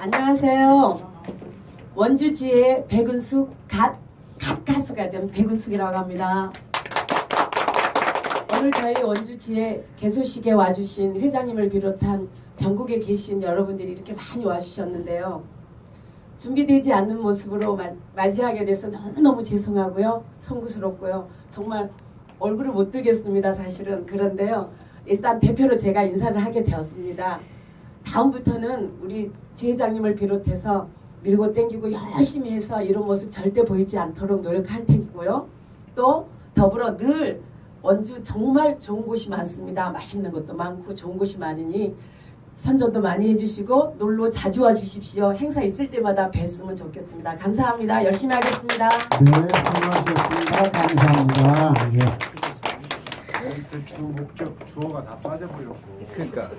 안녕하세요. 원주지의 백은숙 갓, 갓 가수가 된 백은숙이라고 합니다. 오늘 저희 원주지에 개소식에 와주신 회장님을 비롯한 전국에 계신 여러분들이 이렇게 많이 와주셨는데요. 준비되지 않는 모습으로 마- 맞이하게 돼서 너무너무 죄송하고요. 송구스럽고요. 정말 얼굴을 못 들겠습니다. 사실은. 그런데요. 일단 대표로 제가 인사를 하게 되었습니다. 다음부터는 우리 지회장님을 비롯해서 밀고 땡기고 열심히 해서 이런 모습 절대 보이지 않도록 노력할 테고요. 또 더불어 늘 원주 정말 좋은 곳이 많습니다. 맛있는 것도 많고 좋은 곳이 많으니 선전도 많이 해주시고 놀러 자주 와 주십시오. 행사 있을 때마다 뵀으면 좋겠습니다. 감사합니다. 열심히 하겠습니다. 네, 수고하셨습니다. 감사합니다. 예. 그주 목적 주어가 다 빠져버렸고 그러니까